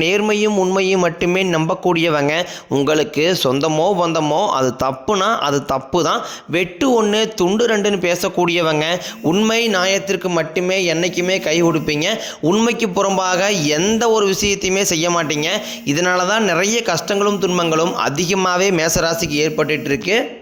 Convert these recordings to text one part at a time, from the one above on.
நேர்மையும் உண்மையும் மட்டுமே நம்பக்கூடியவங்க. உங்களுக்கு சொந்தமோ பந்தமோ அது தப்புனா அது தப்பு தான் வெட்டு ஒன்று துண்டு ரெண்டுன்னு பேசக்கூடியவங்க உண்மை நியாயத்திற்கு மட்டுமே என்னைக்குமே கை கொடுப்பீங்க. உண்மைக்கு புறம்பாக எந்த ஒரு விஷயத்தையுமே செய்ய மாட்டீங்க. இதனால தான் நிறைய கஷ்டங்களும் துன்பங்களும் அதிகமாகவே மேசராசிக்கு ஏற்பட்டுட்டு இருக்குது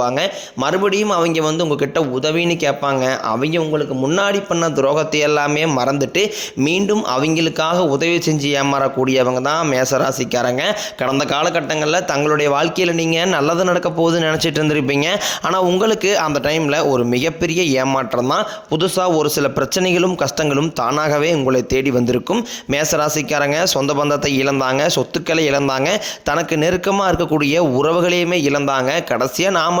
மறுபடியும் அவங்க வந்து உங்ககிட்ட உதவின்னு கேட்பாங்க. அவங்க உங்களுக்கு முன்னாடி பண்ண துரோகத்தை எல்லாமே மறந்துட்டு மீண்டும் அவங்களுக்காக உதவி செஞ்சு ஏமாறக்கூடியவங்க தான் மேசராசிக்காரங்க. கடந்த காலகட்டங்களில் தங்களுடைய வாழ்க்கையில் நீங்கள் நல்லது நடக்க போகுதுன்னு நினச்சிட்டு இருந்திருப்பீங்க. ஆனால் உங்களுக்கு அந்த டைமில் ஒரு மிகப்பெரிய ஏமாற்றம் தான். புதுசாக ஒரு சில பிரச்சனைகளும் கஷ்டங்களும் தானாகவே உங்களை தேடி வந்திருக்கும். மேசராசிக்காரங்க சொந்த பந்தத்தை இழந்தாங்க சொத்துக்களை இழந்தாங்க தனக்கு நெருக்கமாக இருக்கக்கூடிய உறவுகளையுமே இழந்தாங்க. கடைசியாக நாம்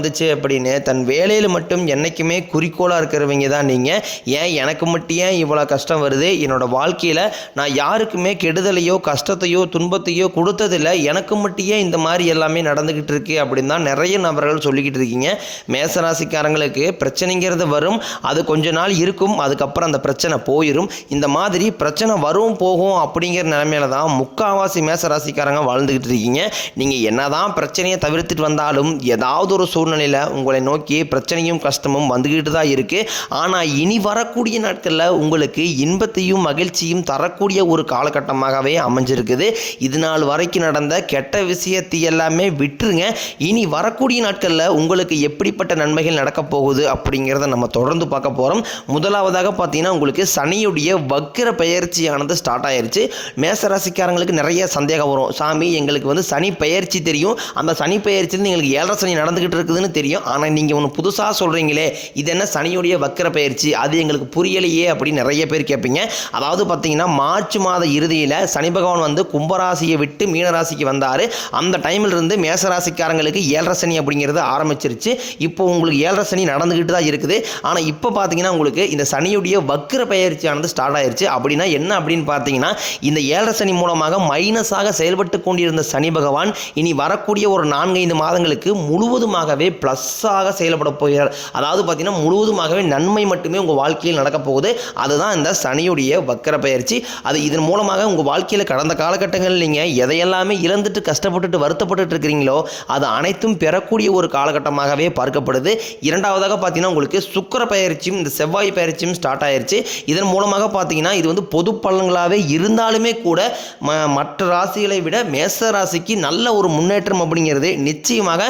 வந்துச்சு அப்படின்னு தன் வேலையில் மட்டும் என்றைக்குமே குறிக்கோளாக இருக்கிறவங்க தான் நீங்கள் ஏன் எனக்கு மட்டும் ஏன் இவ்வளோ கஷ்டம் வருது? என்னோட வாழ்க்கையில் நான் யாருக்குமே கெடுதலையோ கஷ்டத்தையோ துன்பத்தையோ கொடுத்ததில்ல. எனக்கு மட்டும் ஏன் இந்த மாதிரி எல்லாமே நடந்துக்கிட்டு இருக்கு அப்படின்னு தான் நிறைய நபர்கள் சொல்லிக்கிட்டு இருக்கீங்க. மேசராசிக்காரங்களுக்கு பிரச்சனைங்கிறது வரும். அது கொஞ்ச நாள் இருக்கும். அதுக்கப்புறம் அந்த பிரச்சனை போயிடும் இந்த மாதிரி பிரச்சனை வரும் போகும் அப்படிங்கிற நிலைமையில தான் முக்காவாசி மேசராசிக்காரங்க வாழ்ந்துக்கிட்டு இருக்கீங்க. நீங்கள் என்னதான் பிரச்சனையை தவிர்த்துட்டு வந்தாலும் ஏதாவது ஒரு சூழ்நிலையில் உங்களை நோக்கி பிரச்சனையும் கஷ்டமும் வந்துக்கிட்டு தான் இருக்குது ஆனால் இனி வரக்கூடிய நாட்களில் உங்களுக்கு இன்பத்தையும் மகிழ்ச்சியும் தரக்கூடிய ஒரு காலகட்டமாகவே அமைஞ்சிருக்குது. இது நாள் வரைக்கும் நடந்த கெட்ட விஷயத்தை எல்லாமே விட்டுருங்க. இனி வரக்கூடிய நாட்களில் உங்களுக்கு எப்படிப்பட்ட நன்மைகள் நடக்கப் போகுது அப்படிங்கிறத நம்ம தொடர்ந்து பார்க்க போகிறோம் முதலாவதாக பார்த்தீங்கன்னா உங்களுக்கு சனியுடைய வக்கிர பெயர்ச்சியானது ஸ்டார்ட் ஆயிருச்சு. மேசராசிக்காரங்களுக்கு நிறைய சந்தேகம் வரும். சாமி எங்களுக்கு வந்து சனி பயிற்சி தெரியும். அந்த சனி பெயர்ச்சியில் எங்களுக்கு ஏழரை சனி நடந்துக்கிட்டு இருக்குதுன்னு தெரியும். ஆனால் நீங்கள் ஒன்று புதுசாக சொல்கிறீங்களே இது என்ன சனியுடைய வக்கிர பயிற்சி? அது எங்களுக்கு புரியலையே அப்படின்னு நிறைய பேர் கேட்பீங்க. அதாவது பார்த்தீங்கன்னா மார்ச் மாத இறுதியில் சனி பகவான் வந்து கும்பராசியை விட்டு மீனராசிக்கு வந்தார். அந்த டைமில் இருந்து மேசராசிக்காரங்களுக்கு ஏழரை சனி அப்படிங்கிறது ஆரம்பிச்சிருச்சு. இப்போ உங்களுக்கு ஏழரை சனி நடந்துக்கிட்டு தான் இருக்குது. ஆனால் இப்போ பார்த்தீங்கன்னா உங்களுக்கு இந்த சனியுடைய வக்கிர பயிற்சியானது ஸ்டார்ட் ஆயிருச்சு. அப்படின்னா என்ன அப்படின்னு பார்த்தீங்கன்னா இந்த ஏழரை சனி மூலமாக மைனஸாக செயல்பட்டு கொண்டிருந்த சனி பகவான் இனி வரக்கூடிய ஒரு நான்கைந்து மாதங்களுக்கு முழுவதுமாகவே ப்ளஸ்ஸாக செயல்பட போகிறார். அதாவது பார்த்தீங்கன்னா முழுவதுமாகவே நன்மை மட்டுமே உங்கள் வாழ்க்கையில் நடக்கப் போகுது. அதுதான் இந்த சனியுடைய வக்கர பயிற்சி. அது இதன் மூலமாக உங்கள் வாழ்க்கையில் கடந்த காலகட்டங்களில் நீங்கள் எதையெல்லாமே இழந்துட்டு கஷ்டப்பட்டுட்டு வருத்தப்பட்டுட்டு இருக்கிறீங்களோ அது அனைத்தும் பெறக்கூடிய ஒரு காலகட்டமாகவே பார்க்கப்படுது. இரண்டாவதாக பார்த்தீங்கன்னா உங்களுக்கு சுக்கர பயிற்சியும் இந்த செவ்வாய் பயிற்சியும் ஸ்டார்ட் ஆயிருச்சு. இதன் மூலமாக பார்த்தீங்கன்னா இது வந்து பொது பலன்களாகவே இருந்தாலுமே கூட ம மற்ற ராசிகளை விட மேச ராசிக்கு நல்ல ஒரு முன்னேற்றம் அப்படிங்கிறது நிச்சயமாக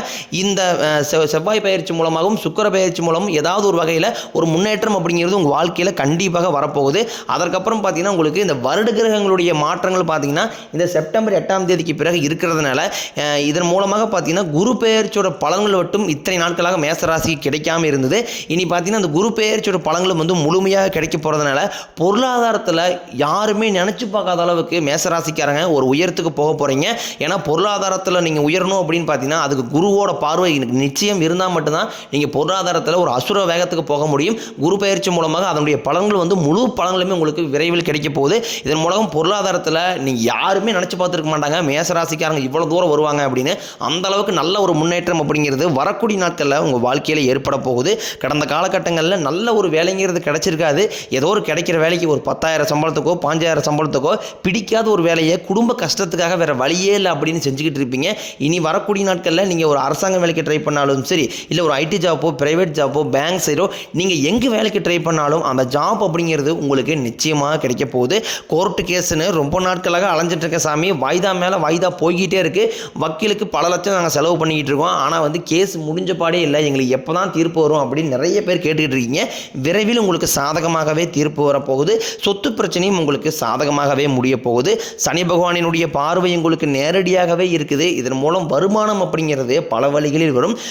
இந்த செவ்வாய் பயிற்சி மூலமாகவும் சுக்கர பயிற்சி மூலமும் ஏதாவது ஒரு வகையில் ஒரு முன்னேற்றம் அப்படிங்கிறது உங்கள் வாழ்க்கையில் கண்டிப்பாக வரப்போகுது. அதற்கப்புறம் பார்த்தீங்கன்னா உங்களுக்கு இந்த வருட கிரகங்களுடைய மாற்றங்கள் பார்த்தீங்கன்னா இந்த செப்டம்பர் எட்டாம் தேதிக்கு பிறகு இருக்கிறதுனால இதன் மூலமாக பார்த்தீங்கன்னா குரு பெயர்ச்சியோட பலன்கள் மட்டும் இத்தனை நாட்களாக மேசராசிக்கு கிடைக்காம இருந்தது. இனி பார்த்தீங்கன்னா அந்த குரு பெயர்ச்சியோட பலன்களும் வந்து முழுமையாக கிடைக்க போகிறதுனால பொருளாதாரத்தில் யாருமே நினச்சி பார்க்காத அளவுக்கு மேசராசிக்காரங்க ஒரு உயரத்துக்கு போக போகிறீங்க ஏன்னா பொருளாதாரத்தில் நீங்கள் உயரணும் அப்படின்னு பார்த்தீங்கன்னா அதுக்கு குருவோட பார்வை நிச்சயம் நிச்சயம் இருந்தால் மட்டும்தான் நீங்கள் பொருளாதாரத்தில் ஒரு அசுர வேகத்துக்கு போக முடியும். குரு பயிற்சி மூலமாக அதனுடைய பலன்கள் வந்து முழு பலன்களுமே உங்களுக்கு விரைவில் கிடைக்க போகுது. இதன் மூலம் பொருளாதாரத்தில் நீங்கள் யாருமே நினச்சி பார்த்துருக்க மாட்டாங்க. மேசராசிக்காரங்க இவ்வளோ தூரம் வருவாங்க அப்படின்னு. அந்த அளவுக்கு நல்ல ஒரு முன்னேற்றம் அப்படிங்கிறது வரக்கூடிய நாட்களில் உங்கள் வாழ்க்கையில் ஏற்பட போகுது. கடந்த காலகட்டங்களில் நல்ல ஒரு வேலைங்கிறது கிடைச்சிருக்காது. ஏதோ ஒரு கிடைக்கிற வேலைக்கு ஒரு பத்தாயிரம் சம்பளத்துக்கோ பாஞ்சாயிரம் சம்பளத்துக்கோ பிடிக்காத ஒரு வேலையை குடும்ப கஷ்டத்துக்காக வேறு வழியே இல்லை அப்படின்னு செஞ்சுக்கிட்டு இருப்பீங்க. இனி வரக்கூடிய நாட்களில் நீங்கள் ஒரு அரசாங்க வேலைக்கு ட்ரை பண்ணாலும் சரி இல்லை ஒரு ஐடி ஜாப்போ ப்ரைவேட் ஜாப்போ பேங்க் சைடோ நீங்கள் எங்கே வேலைக்கு ட்ரை பண்ணாலும் அந்த ஜாப் அப்படிங்கிறது உங்களுக்கு நிச்சயமாக கிடைக்க போகுது. கோர்ட்டு கேஸுன்னு ரொம்ப நாட்களாக அலைஞ்சிட்டு இருக்க சாமி வாய்தா மேலே வாய்தா போய்கிட்டே இருக்குது வக்கீலுக்கு பல லட்சம் நாங்கள் செலவு பண்ணிக்கிட்டு இருக்கோம். ஆனால் வந்து கேஸ் முடிஞ்ச பாடே இல்லை. எங்களுக்கு எப்போ தான் தீர்ப்பு வரும் அப்படின்னு நிறைய பேர் கேட்டுக்கிட்டு இருக்கீங்க. விரைவில் உங்களுக்கு சாதகமாகவே தீர்ப்பு வரப்போகுது. சொத்து பிரச்சனையும் உங்களுக்கு சாதகமாகவே முடிய போகுது. சனி பகவானினுடைய பார்வை உங்களுக்கு நேரடியாகவே இருக்குது. இதன் மூலம் வருமானம் அப்படிங்கிறது பல வழிகளில் வரும்.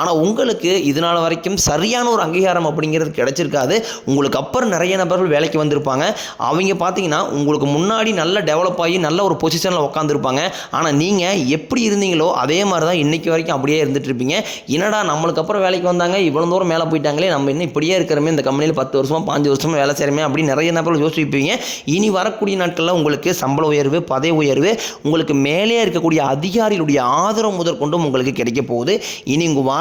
ஆனால் உங்களுக்கு இதனால் வரைக்கும் சரியான ஒரு அங்கீகாரம் அப்படிங்கிறது கிடைச்சிருக்காது. உங்களுக்கு அப்புறம் நிறைய நபர்கள் வேலைக்கு வந்திருப்பாங்க. அவங்க பார்த்தீங்கன்னா உங்களுக்கு முன்னாடி நல்ல டெவலப் ஆகி நல்ல ஒரு பொசிஷனில் உட்காந்துருப்பாங்க ஆனால் நீங்கள் எப்படி இருந்தீங்களோ அதே மாதிரி தான் இன்றைக்கி வரைக்கும் அப்படியே இருந்துட்டு இருப்பீங்க. என்னடா நம்மளுக்கு அப்புறம் வேலைக்கு வந்தாங்க இவ்வளோ தூரம் மேலே போயிட்டாங்களே நம்ம இன்னும் இப்படியே இருக்கிறோமே இந்த கம்பெனியில் பத்து வருஷமாக பாஞ்சு வருஷமாக வேலை செய்கிறமே அப்படின்னு நிறைய நபர்கள் யோசிப்பீங்க. இனி வரக்கூடிய நாட்களில் உங்களுக்கு சம்பள உயர்வு பதவி உயர்வு உங்களுக்கு மேலே இருக்கக்கூடிய அதிகாரிகளுடைய ஆதரவு முதற்கொண்டும் உங்களுக்கு கிடைக்க போகுது. இனி உங்கள்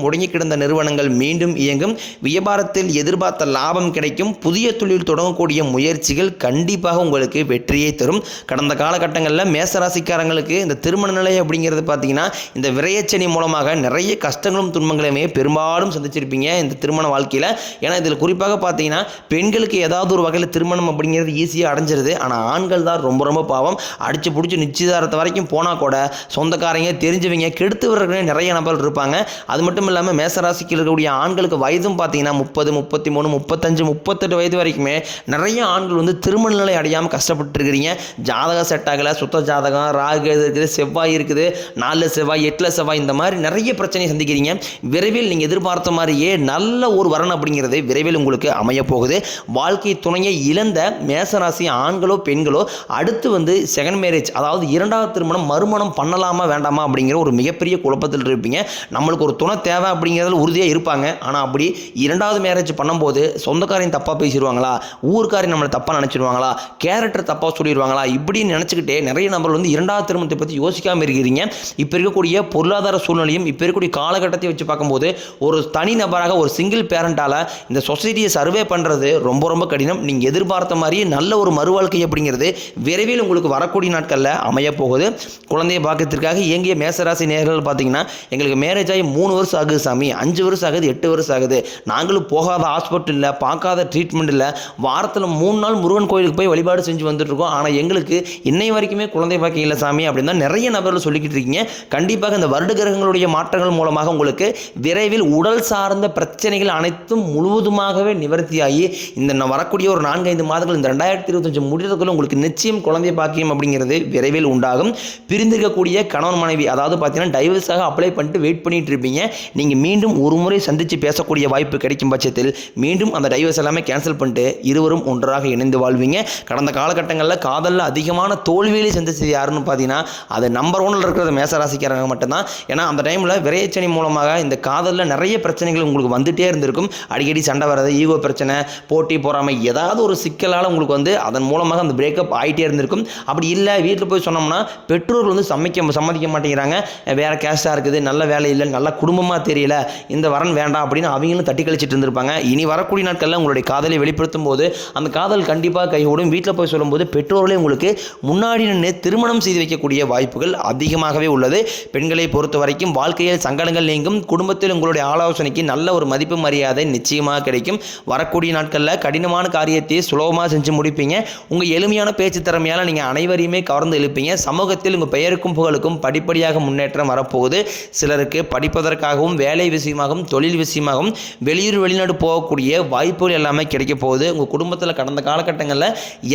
முடங்கி கிடந்த நிறுவனங்கள் மீண்டும் இயங்கும். வியாபாரத்தில் எதிர்பார்த்த லாபம் கிடைக்கும். புதிய தொழில் தொடங்கக்கூடிய முயற்சிகள் கண்டிப்பாக உங்களுக்கு வெற்றியை தரும். கடந்த காலகட்டங்களில் மேசராசிக்காரங்களுக்கு இந்த திருமண நிலை அப்படிங்கிறது பார்த்தீங்கன்னா இந்த விரையச்சனி மூலமாக நிறைய கஷ்டங்களும் துன்பங்களையுமே பெரும்பாலும் சந்திச்சிருப்பீங்க இந்த திருமண வாழ்க்கையில். ஏன்னா இதில் குறிப்பாக பார்த்தீங்கன்னா பெண்களுக்கு ஏதாவது ஒரு வகையில் திருமணம் அப்படிங்கிறது ஈஸியாக அடைஞ்சிருது. ஆனால் ஆண்கள் தான் ரொம்ப ரொம்ப பாவம். அடிச்சு பிடிச்சி நிச்சயதாரத்தை வரைக்கும் போனால் கூட சொந்தக்காரங்க தெரிஞ்சவங்க கெடுத்து வர்றவங்க நிறைய நபர்கள் இருப்பாங்க. அது மட்டும் இல்லாமல் மேசராசிக்கு இருக்கக்கூடிய ஆண்களுக்கு வயதும் பார்த்தீங்கன்னா முப்பது முப்பத்தி மூணு முப்பத்தஞ்சு முப்பத்தெட்டு வயது வரைக்குமே நிறைய ஆண்கள் வந்து திருமண நிலை அடையாமல் கஷ்டப்பட்டுருக்கிறீங்க. ஜாதகம் செட் ஆகலை சுத்த ஜாதகம் ராகு இருக்குது செவ்வாய் இருக்குது நாலு செவ்வாய் எட்டில் செவ்வாய் இந்த மாதிரி நிறைய பிரச்சனையை சந்திக்கிறீங்க. விரைவில் நீங்கள் எதிர்பார்த்த மாதிரியே நல்ல ஒரு வரன் அப்படிங்கிறது விரைவில் உங்களுக்கு அமைய போகுது வாழ்க்கை துணையை இழந்த மேசராசி ஆண்களோ பெண்களோ அடுத்து வந்து செகண்ட் மேரேஜ் அதாவது இரண்டாவது திருமணம் மறுமணம் பண்ணலாமா வேண்டாமா அப்படிங்கிற ஒரு மிகப்பெரிய குழப்பத்தில் இருப்பீங்க நம்மளுக்கு ஒரு துணை தேவை அப்படிங்கிறதுல உறுதியாக இருப்பாங்க. ஆனால் அப்படி இரண்டாவது மேரேஜ் பண்ணும்போது சொந்தக்காரையும் தப்பாக பேசிடுவாங்களா? ஊருக்காரையும் நம்மளை தப்பாக நினச்சிடுவாங்களா? கேரக்டர் தப்பாக சொல்லிடுவாங்களா? இப்படின்னு நினச்சிக்கிட்டே நிறைய நபர்கள் வந்து இரண்டாவது திருமணத்தை பற்றி யோசிக்காமல் இருக்கிறீங்க. இப்போ இருக்கக்கூடிய பொருளாதார சூழ்நிலையும் இப்போ இருக்கக்கூடிய காலகட்டத்தை வச்சு பார்க்கும்போது ஒரு தனி நபராக ஒரு சிங்கிள் பேரண்டால் இந்த சொசைட்டியை சர்வே பண்ணுறது ரொம்ப ரொம்ப கடினம். நீங்கள் எதிர்பார்த்த மாதிரியே நல்ல ஒரு மறுவாழ்க்கை அப்படிங்கிறது விரைவில் உங்களுக்கு வரக்கூடிய நாட்களில் அமைய போகுது. குழந்தைய பார்க்கறதுக்காக இயங்கிய மேசராசி நேர்கள் பார்த்தீங்கன்னா எங்களுக்கு மேரேஜ் ஆகி மூணு வருஷம் ஆகுது சாமி அஞ்சு வருஷம் ஆகுது எட்டு வருஷம் ஆகுது நாங்களும் போகாத ஹாஸ்பிட்டல் இல்லை பார்க்காத ட்ரீட்மெண்ட் இல்லை. வாரத்தில் மூணு நாள் முருகன் கோயிலுக்கு போய் வழிபாடு செஞ்சு வந்துட்டுருக்கோம். ஆனால் எங்களுக்கு இன்னை வரைக்குமே குழந்தை பாக்கியம் இல்லை சாமி அப்படின்னு தான் நிறைய நபர்கள் சொல்லிக்கிட்டு இருக்கீங்க. கண்டிப்பாக இந்த வருட கிரகங்களுடைய மாற்றங்கள் மூலமாக உங்களுக்கு விரைவில் உடல் சார்ந்த பிரச்சனைகள் அனைத்தும் முழுவதுமாகவே நிவர்த்தியாகி இந்த வரக்கூடிய ஒரு நான்கைந்து மாதங்கள் இந்த ரெண்டாயிரத்தி இருபத்தஞ்சு முடிறதுக்குள்ள உங்களுக்கு நிச்சயம் குழந்தை பாக்கியம் அப்படிங்கிறது விரைவில் உண்டாகும். பிரிந்திருக்கக்கூடிய கணவன் மனைவி அதாவது பார்த்தீங்கன்னா டைவர்ஸாக அப்ளை பண்ணிட்டு வெயிட் பண்ணிட்டு இருப்பீங்க. நீங்கள் மீண்டும் ஒரு முறை சந்தித்து பேசக்கூடிய வாய்ப்பு கிடைக்கும் பட்சத்தில் மீண்டும் அந்த டைவர்ஸ் எல்லாமே கேன்சல் பண்ணிட்டு இருவரும் ஒன்றாக இணைந்து வாழ்வீங்க. கடந்த காலகட்டங்களில் காதலில் அதிகமான தோல்வியிலே சந்திச்சது யாருன்னு பார்த்தீங்கன்னா அது நம்பர் ஒன்னில் இருக்கிறது மேசராசிக்காரங்க மட்டும்தான். ஏன்னா அந்த டைமில் விரையச்சனி மூலமாக இந்த காதலில் நிறைய பிரச்சனைகள் உங்களுக்கு வந்துட்டே இருந்திருக்கும். அடிக்கடி சண்டை வர்றது ஈகோ பிரச்சனை போட்டி பொறாமை ஏதாவது ஒரு சிக்கலால் உங்களுக்கு வந்து அதன் மூலமாக அந்த பிரேக்கப் ஆகிட்டே இருந்திருக்கும். அப்படி இல்லை வீட்டில் போய் சொன்னோம்னா பெற்றோர்கள் வந்து சமைக்க சம்மதிக்க மாட்டேங்கிறாங்க. வேறு கேஸ்டாக இருக்குது நல்ல வேலை இல்லை நல்ல குடும்பமாக தெரியல இந்த வரன் வேண்டாம் அப்படின்னு அவங்களும் தட்டி கழிச்சிட்டு இருந்திருப்பாங்க. இனி வரக்கூடிய நாட்களில் உங்களுடைய காதலை வெளிப்படுத்தும் போது அந்த காதல் கண்டிப்பாக கைகூடும். வீட்டில் போய் சொல்லும்போது பெற்றோர்களே உங்களுக்கு முன்னாடி நின்று திருமணம் செய்து வைக்கக்கூடிய வாய்ப்புகள் அதிகமாகவே உள்ளது. பெண்களை பொறுத்த வரைக்கும் வாழ்க்கையில் சங்கடங்கள் நீங்கும். குடும்பத்தில் உங்களுடைய ஆலோசனைக்கு நல்ல ஒரு மதிப்பு மரியாதை நிச்சயமாக கிடைக்கும். வரக்கூடிய நாட்களில் கடினமான காரியத்தை சுலபமாக செஞ்சு முடிப்பீங்க. உங்கள் எளிமையான பேச்சு திறமையால் நீங்கள் அனைவரையுமே கவர்ந்து இழுப்பீங்க சமூகத்தில் உங்கள் பெயருக்கும் புகழுக்கும் படிப்படியாக முன்னேற்றம் வரப்போகுது. சிலருக்கு படிப்பதற்காக விஷயமாகவும் வேலை விஷயமாகவும் தொழில் விஷயமாகவும் வெளியூர் வெளிநாடு போகக்கூடிய வாய்ப்புகள் எல்லாமே கிடைக்க போகுது. உங்கள் குடும்பத்தில் கடந்த காலகட்டங்களில்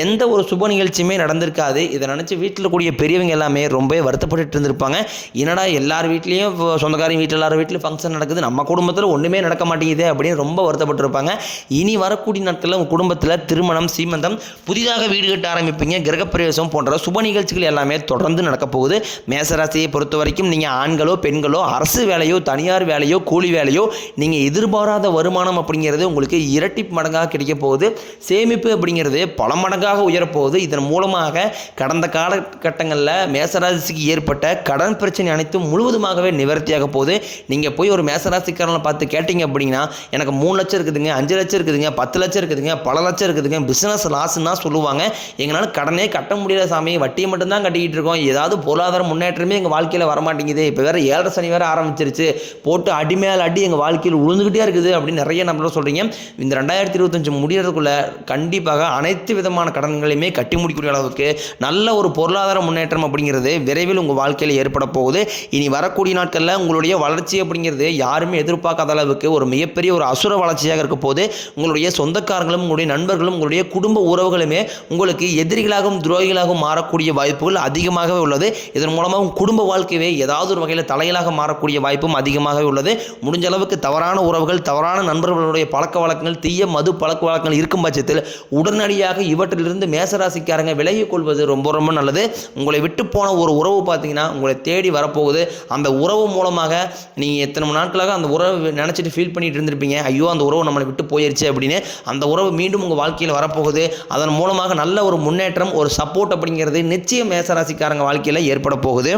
எந்த ஒரு சுப நிகழ்ச்சியுமே நடந்திருக்காது. இதை நினச்சி வீட்டில் கூடிய பெரியவங்க எல்லாமே ரொம்ப வருத்தப்பட்டு இருந்திருப்பாங்க. என்னடா எல்லார் வீட்லேயும் சொந்தக்காரங்க வீட்டில் எல்லார் வீட்லையும் ஃபங்க்ஷன் நடக்குது. நம்ம குடும்பத்தில் ஒன்றுமே நடக்க மாட்டேங்குது அப்படின்னு ரொம்ப வருத்தப்பட்டிருப்பாங்க. இனி வரக்கூடிய நாட்களில் உங்கள் குடும்பத்தில் திருமணம் சீமந்தம் புதிதாக வீடு கட்ட ஆரம்பிப்பீங்க. கிரகப்பிரவேசம் போன்ற சுப நிகழ்ச்சிகள் எல்லாமே தொடர்ந்து நடக்க போகுது. மேசராசியை பொறுத்த வரைக்கும் நீங்கள் ஆண்களோ பெண்களோ அரசு வேலையோ தனியார் வேலையோ கூலி வேலையோ நீங்கள் எதிர்பாராத வருமானம் அப்படிங்கிறது உங்களுக்கு இரட்டி மடங்காக கிடைக்க போகுது. சேமிப்பு அப்படிங்கிறது பல மடங்காக உயரப்போகுது இதன் மூலமாக கடந்த காலகட்டங்களில் மேசராசிக்கு ஏற்பட்ட கடன் பிரச்சனை அனைத்தும் முழுவதுமாகவே நிவர்த்தியாக போகுது. நீங்கள் போய் ஒரு மேசராசிக்காரனை பார்த்து கேட்டிங்க அப்படின்னா எனக்கு மூணு லட்சம் இருக்குதுங்க அஞ்சு லட்சம் இருக்குதுங்க பத்து லட்சம் இருக்குதுங்க பல லட்சம் இருக்குதுங்க பிஸ்னஸ் லாஸ்ன்னு தான் சொல்லுவாங்க. எங்களால் கடனே கட்ட முடியல சாமி. வட்டியை மட்டும்தான் கட்டிக்கிட்டு இருக்கோம். ஏதாவது பொருளாதார முன்னேற்றமே எங்கள் வாழ்க்கையில் வரமாட்டேங்குது. இப்போ வேறு ஏழரை சனி வேறு ஆரம்பிச்சிருச்சு. போட்டு அடி மேல் அடி எங்கள் வாழ்க்கையில் உழுந்துக்கிட்டே இருக்குது அப்படின்னு நிறைய நம்மள சொல்கிறீங்க இந்த ரெண்டாயிரத்தி இருபத்தஞ்சு முடிகிறதுக்குள்ளே கண்டிப்பாக அனைத்து விதமான கடன்களையுமே கட்டி முடிக்கக்கூடிய அளவுக்கு நல்ல ஒரு பொருளாதார முன்னேற்றம் அப்படிங்கிறது விரைவில் உங்கள் வாழ்க்கையில் ஏற்பட போகுது. இனி வரக்கூடிய நாட்களில் உங்களுடைய வளர்ச்சி அப்படிங்கிறது யாருமே எதிர்பார்க்காத அளவுக்கு ஒரு மிகப்பெரிய ஒரு அசுர வளர்ச்சியாக இருக்க போது உங்களுடைய சொந்தக்காரங்களும் உங்களுடைய நண்பர்களும் உங்களுடைய குடும்ப உறவுகளுமே உங்களுக்கு எதிரிகளாகவும் துரோகிகளாகவும் மாறக்கூடிய வாய்ப்புகள் அதிகமாகவே உள்ளது. இதன் மூலமாக உங்கள் குடும்ப வாழ்க்கையே ஏதாவது ஒரு வகையில் தலைகளாக மாறக்கூடிய வாய்ப்பும் அதிகமாக அதிகமாகவே உள்ளது. முடிஞ்ச அளவுக்கு தவறான உறவுகள் தவறான நண்பர்களுடைய பழக்க வழக்கங்கள் தீய மது பழக்க வழக்கங்கள் இருக்கும் பட்சத்தில் உடனடியாக இவற்றிலிருந்து மேசராசிக்காரங்க விலகிக் கொள்வது ரொம்ப ரொம்ப நல்லது. உங்களை விட்டு போன ஒரு உறவு பார்த்தீங்கன்னா உங்களை தேடி வரப்போகுது. அந்த உறவு மூலமாக நீங்கள் எத்தனை நாட்களாக அந்த உறவு நினச்சிட்டு ஃபீல் பண்ணிட்டு இருந்திருப்பீங்க. ஐயோ அந்த உறவு நம்மளை விட்டு போயிருச்சு அப்படின்னு. அந்த உறவு மீண்டும் உங்கள் வாழ்க்கையில் வரப்போகுது. அதன் மூலமாக நல்ல ஒரு முன்னேற்றம் ஒரு சப்போர்ட் அப்படிங்கிறது நிச்சயம் மேசராசிக்காரங்க வாழ்க்கையில் ஏற்பட போகுது.